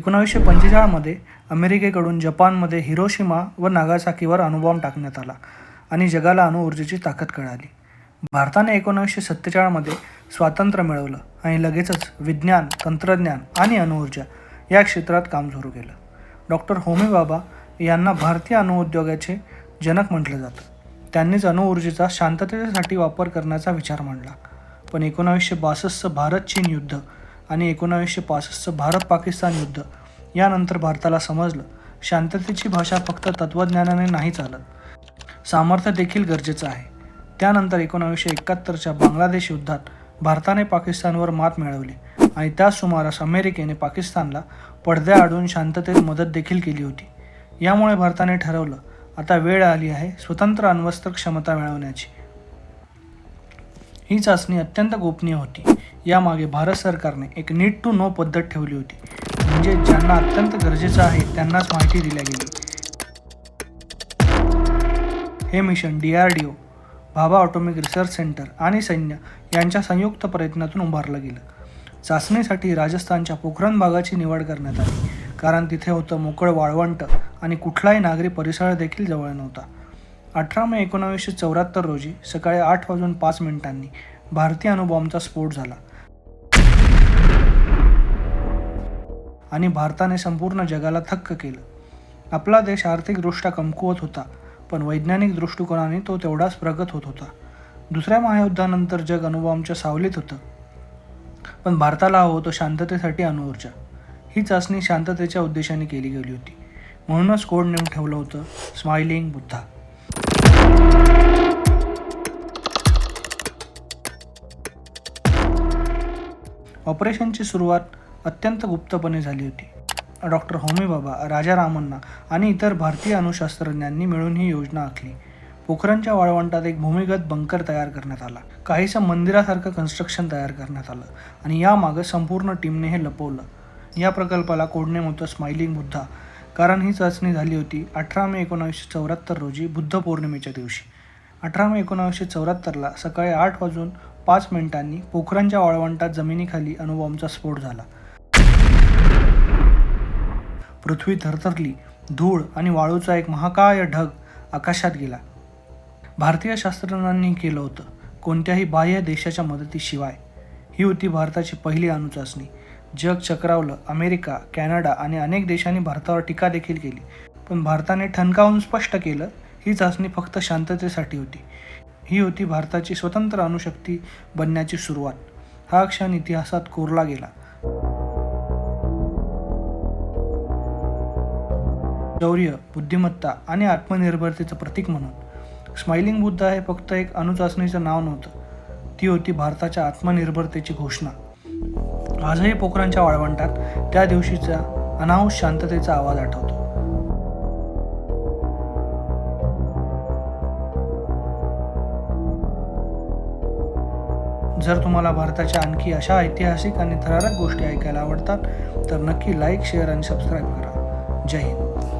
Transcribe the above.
एकोणावीसशे पंचेचाळमध्ये अमेरिकेकडून जपानमध्ये हिरोशिमा व नागासाकीवर अणुबॉम्ब टाकण्यात आला आणि जगाला अणुऊर्जेची ताकद कळाली. भारताने एकोणावीसशे सत्तेचाळमध्ये स्वातंत्र्य मिळवलं आणि लगेचच विज्ञान तंत्रज्ञान आणि अणुऊर्जा या क्षेत्रात काम सुरू केलं. डॉक्टर होमी बाबा यांना भारतीय अणुउद्योगाचे जनक म्हटलं जातं. त्यांनीच अणुऊर्जेचा शांततेसाठी वापर करण्याचा विचार मांडला. पण एकोणावीसशे बासष्टचं भारत चीन युद्ध आणि एकोणावीसशे पासष्टचं भारत पाकिस्तान युद्ध. यानंतर भारताला समजलं शांततेची भाषा फक्त तत्त्वज्ञानाने नाही चालत. सामर्थ्य देखील गरजेचं आहे. त्यानंतर एकोणावीसशे एकाहत्तरच्या बांगलादेश युद्धात भारताने पाकिस्तानवर मात मिळवली आणि त्याच सुमारास अमेरिकेने पाकिस्तानला पडद्याआडून शांततेत मदत देखील केली होती. यामुळे भारताने ठरवलं आता वेळ आली आहे स्वतंत्र अण्वस्त्र क्षमता मिळवण्याची. ही चाचणी अत्यंत गोपनीय होती. यामागे भारत सरकारने एक नीट टू नो पद्धत ठेवली होती. म्हणजे ज्यांना अत्यंत गरजेचं आहे त्यांनाच माहिती दिल्या गेली. हे mission D R D O Bhabha atomic research centre आणि सैन्य यांच्या संयुक्त प्रयत्नातून उभारलं गेलं. चाचणीसाठी राजस्थानच्या पोखरण भागाची निवड करण्यात आली. कारण तिथे होतं मोकळं वाळवंट आणि कुठलाही नागरी परिसर देखील जवळ नव्हता. अठरा मे एकोणावीसशे चौऱ्याहत्तर रोजी सकाळी आठ वाजून पाच मिनिटांनी भारतीय अणुबॉम्बचा स्फोट झाला. आणि भारताने संपूर्ण जगाला थक्क केलं. आपला देश आर्थिकदृष्ट्या कमकुवत होता पण वैज्ञानिक दृष्टिकोनाने तो तेवढाच प्रगत होत होता. दुसऱ्या महायुद्धानंतर जग अणुबॉम्बच्या सावलीत होतं. पण भारताला हवं होतं शांततेसाठी अणुऊर्जा ही चाचणी शांततेच्या उद्देशाने केली गेली होती. म्हणूनच कोड नेम ठेवलं होतं स्माइलिंग बुद्धा. ऑपरेशनची सुरुवात अत्यंत गुप्तपणे झाली होती. डॉक्टर होमी बाबा राजा रामन्ना आणि इतर भारतीय अणुशास्त्रज्ञांनी मिळून ही योजना आखली. पोखरणच्या वाळवंटात एक भूमिगत बंकर तयार करण्यात आला. काहीसं मंदिरासारखं कन्स्ट्रक्शन तयार करण्यात आलं आणि यामागं संपूर्ण टीमने हे लपवलं. या प्रकल्पाला कोडनेम होतं स्माइलिंग बुद्धा कारण ही चाचणी झाली होती अठरा मे एकोणावीसशे चौऱ्याहत्तर रोजी बुद्ध पौर्णिमेच्या दिवशी. अठरा मे एकोणावीसशे चौऱ्याहत्तरला सकाळी आठ वाजून पाच मिनिटांनी पोखरणच्या वाळवंटात जमिनीखाली अणुबॉम्बचा स्फोट झाला. पृथ्वी थरथरली धूळ आणि वाळूचा एक महाकाय ढग आकाशात गेला. भारतीय शास्त्रज्ञांनी केलं होतं कोणत्याही बाह्य देशाच्या मदतीशिवाय. ही होती भारताची पहिली अणुचाचणी. जग चक्रावलं. अमेरिका कॅनडा आणि अनेक देशांनी भारतावर टीका देखील केली. पण भारताने ठणकावून स्पष्ट केलं ही चाचणी फक्त शांततेसाठी होती. ही होती भारताची स्वतंत्र अणुशक्ती बनण्याची सुरुवात. हा क्षण इतिहासात कोरला गेला. शौर्य बुद्धिमत्ता आणि आत्मनिर्भरतेचं प्रतीक म्हणून. स्माइलिंग बुद्ध हे फक्त एक अणुचाचणीचं नाव नव्हतं. ती होती भारताच्या आत्मनिर्भरतेची घोषणा. आजही पोखरांच्या वाळवंटात त्या दिवशीचा अनाहूत शांततेचा आवाज आठवतो. जर तुम्हाला भारताच्या आणखी अशा ऐतिहासिक आणि थरारक गोष्टी ऐकायला आवडतात तर नक्की लाईक शेअर आणि सबस्क्राईब करा. जय हिंद.